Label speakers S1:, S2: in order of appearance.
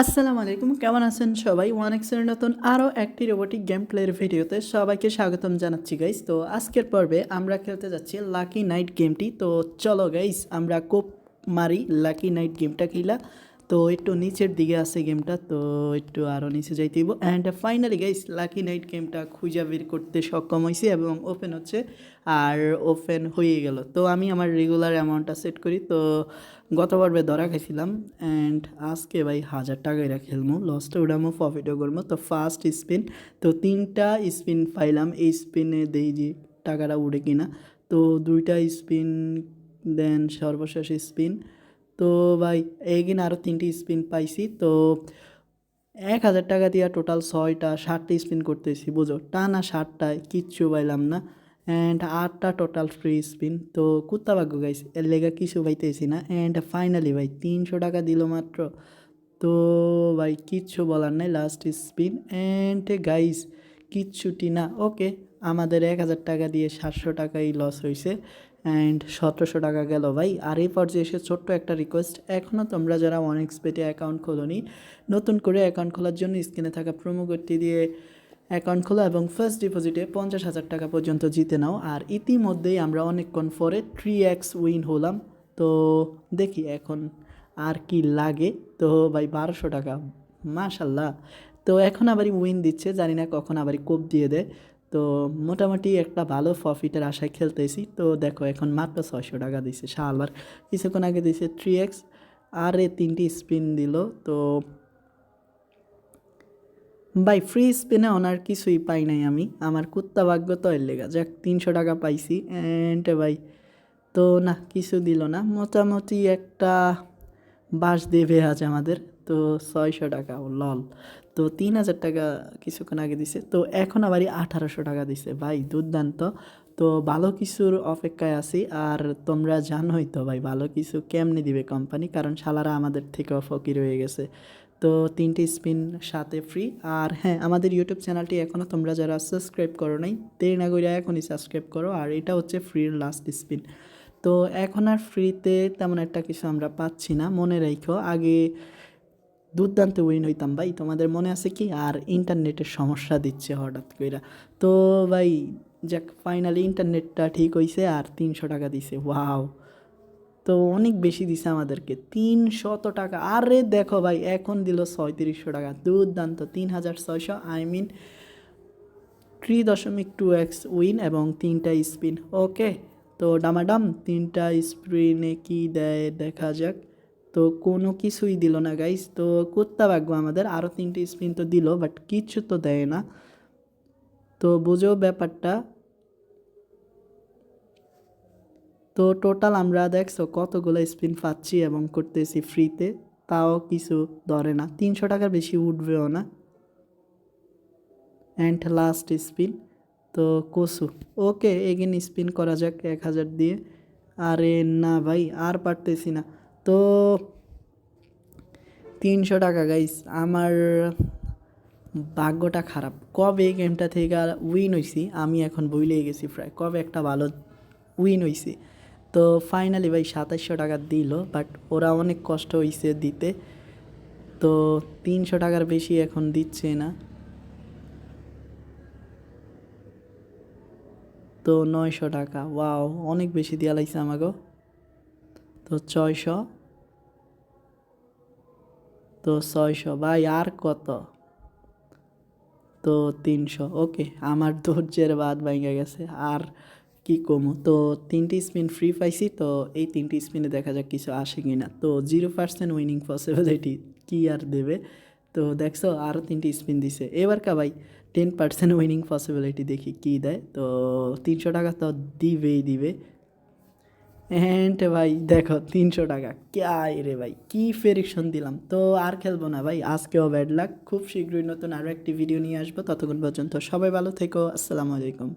S1: আসসালামু আলাইকুম, কেমন আছেন সবাই? ওয়ান এক্সের নতুন আরও একটি রোবোটিক গেম প্লের ভিডিওতে সবাইকে স্বাগতম জানাচ্ছি গাইস তো আজকের পর্বে আমরা খেলতে যাচ্ছি লাকি নাইট গেমটি তো চলো গাইস আমরা কোপ মারি লাকি নাইট গেমটা খেলা। তো একটু নিচের দিকে আছে গেমটা, তো একটু আরও নিচে যাইতে হইব। And finally guys lucky night গেমটা খুঁজে বের করতে সক্ষম হয়েছি এবং ওপেন হচ্ছে, আর ওপেন হয়ে গেল। তো আমি আমার রেগুলার অ্যামাউন্টটা সেট করি, তো গত পর্বে ধরা খাইছিলাম অ্যান্ড আজকে ভাই হাজার টাকাইরা খেলমু। লসটা উড়ামো প্রফিটও করব তো ফার্স্ট স্পিন তো তিনটা স্পিন পাইলাম। এই স্পিনে দেই যে টাকাটা উড়ে কিনা। তো দুইটা স্পিন দেন সর্বশেষ স্পিন তো ভাই এইদিন আরও তিনটি স্পিন পাইছি। তো এক হাজার টাকা দিয়া টোটাল ছয়টা ষাটটা স্পিন করতেছি, বুঝো? টানা ষাটটায় কিচ্ছু পাইলাম না। অ্যান্ড আটটা টোটাল ফ্রি স্পিন তো কুত্তা ভাগ্য গাইস এর লেগা কিছু পাইতেছি না। অ্যান্ড ফাইনালি ভাই, তিনশো টাকা দিল মাত্র। তো ভাই, কিচ্ছু বলার নাই লাস্ট স্পিন অ্যান্ড গাইস কিচ্ছুটি না। ওকে আমাদের এক হাজার টাকা দিয়ে সাতশো টাকাই লস হয়েছে অ্যান্ড সতেরোশো টাকা গেল ভাই। আর এই পর্যায়ে এসে ছোট্ট একটা রিকোয়েস্ট এখনও তোমরা যারা ওয়ান এক্সপেটে অ্যাকাউন্ট খোলোনি, নতুন করে অ্যাকাউন্ট খোলার জন্য স্ক্রিনে থাকা প্রোমো কোডটি দিয়ে অ্যাকাউন্ট খোলা এবং ফার্স্ট ডিপোজিটে পঞ্চাশ হাজার টাকা পর্যন্ত জিতে নাও। আর ইতিমধ্যেই আমরা অনেকক্ষণ পরে থ্রি এক্স উইন হলাম। তো দেখি এখন আর কি লাগে। তো ভাই, বারোশো টাকা, মাশাল্লাহ। তো এখন আবারই উইন দিচ্ছে, জানি না কখন আবারই কোপ দিয়ে দেয়। তো মোটামুটি একটা ভালো প্রফিটের আশায় খেলতেছি। তো দেখো, এখন মাত্র ছয়শো টাকা দিছে শালবার কিছুক্ষণ আগে দিছে থ্রি এক্স আর এ তিনটি স্পিন দিল। তো ভাই ফ্রি স্পিনে ওনার কিছুই পাই নাই আমি। আমার কুত্তা ভাগ্য তো এর লেগা। যাক, তিনশো টাকা পাইছি। অ্যান্ড ভাই, তো না, কিছু দিল না। মোটামুটি একটা বাস দেবে আজ আমাদের। তো ছয়শো টাকা লল। তো তিন হাজার টাকা কিছুক্ষণ আগে দিছে। তো এখন আবারই আঠারোশো টাকা দিছে। ভাই, দুর্দান্ত। তো ভালো কিছুর অপেক্ষায় আছি। আর তোমরা জানোই তো ভাই, ভালো কিছু কেমনে দিবে কোম্পানি কারণ শালারা আমাদের থেকেও ফকির হয়ে গেছে। তো তিনটি স্পিন সাথে ফ্রি আর হ্যাঁ আমাদের ইউটিউব চ্যানেলটি এখনও তোমরা যারা সাবস্ক্রাইব করো নাই, দেরি না করে এখনই সাবস্ক্রাইব করো। আর এটা হচ্ছে ফ্রির লাস্ট স্পিন তো এখন আর ফ্রিতে তেমন একটা কিছু আমরা পাচ্ছি না। মনে রেখো, আগে দুর্দান্ত উইন হইতাম ভাই। তোমাদের মনে আছে কি? আর ইন্টারনেটের সমস্যা দিচ্ছে হঠাৎ করে তো ভাই, যাক ফাইনালি ইন্টারনেটটা ঠিক হয়েছে আর তিনশো টাকা দিছে। ওয়াও তো অনেক বেশি দিছে আমাদেরকে। তিনশত টাকা। আরে দেখো ভাই, এখন দিল ছয়ত্রিশশো টাকা। দুর্দান্ত তিন হাজার ছয়শো আই মিন থ্রি দশমিক টু এক্স উইন এবং তিনটা স্পিন ওকে তো ডামাডাম, তিনটা স্পিনে কি দেয়? দেখা যাক। তো কোনো কিছুই দিল না গাইস তো কুত্তা ভাগ্য আমাদের আরও তিনটে স্পিন তো দিল বাট কিচ্ছু তো দেয় না। তো বুঝো ব্যাপারটা। তো টোটাল আমরা দেখছ কতগুলো স্পিন পাচ্ছি এবং করতেছি ফ্রিতে তাও কিছু ধরে না। তিনশো টাকার বেশি উঠবেও না। অ্যান্ড লাস্ট স্পিন তো কসু। ওকে এগেন স্পিন করা যাক এক হাজার দিয়ে। আরে না ভাই, আর পারতেছি না। তো তিনশো টাকা গাইস আমার ভাগ্যটা খারাপ। কবে গেমটা থেকে উইন হয়েছি আমি এখন বইলেই গেছি প্রায়। কবে একটা ভালো উইন হয়েছি তো ফাইনালি ভাই সাতাশশো টাকা দিল বাট ওরা অনেক কষ্ট হয়েছে দিতে। তো তিনশো টাকার বেশি এখন দিচ্ছে না। তো নয়শো টাকা ওয়াও অনেক বেশি দেওয়া লাগছে আমাকে তো ছয়শো। তো ছয়শো ভাই আর কত? তো তিনশো। ওকে, আমার ধৈর্যের বাদ ভেঙে গেছে। আর কি কমো? তো তিনটি স্পিন ফ্রি পাইছি, তো এই তিনটি স্পিনে দেখা যাক কিছু আসে কি না তো জিরো পার্সেন্ট উইনিং পসিবিলিটি কি আর দেবে? তো দেখছ আরও তিনটি স্পিন দিছে। এবার কা ভাই টেন পার্সেন্ট উইনিং পসিবিলিটি দেখি কী দেয়। তো তিনশো টাকা তো দিবেই দিবে। অ্যান্ড ভাই, দেখো, তিনশো টাকা। কে রে ভাই, কি ফেরিকশন দিলাম। তো আর খেলব না ভাই, আজকেও ব্যাড লাক খুব শীঘ্রই নতুন আরও একটি ভিডিও নিয়ে আসব। ততক্ষণ পর্যন্ত সবাই ভালো থেকো। আসসালামু আলাইকুম।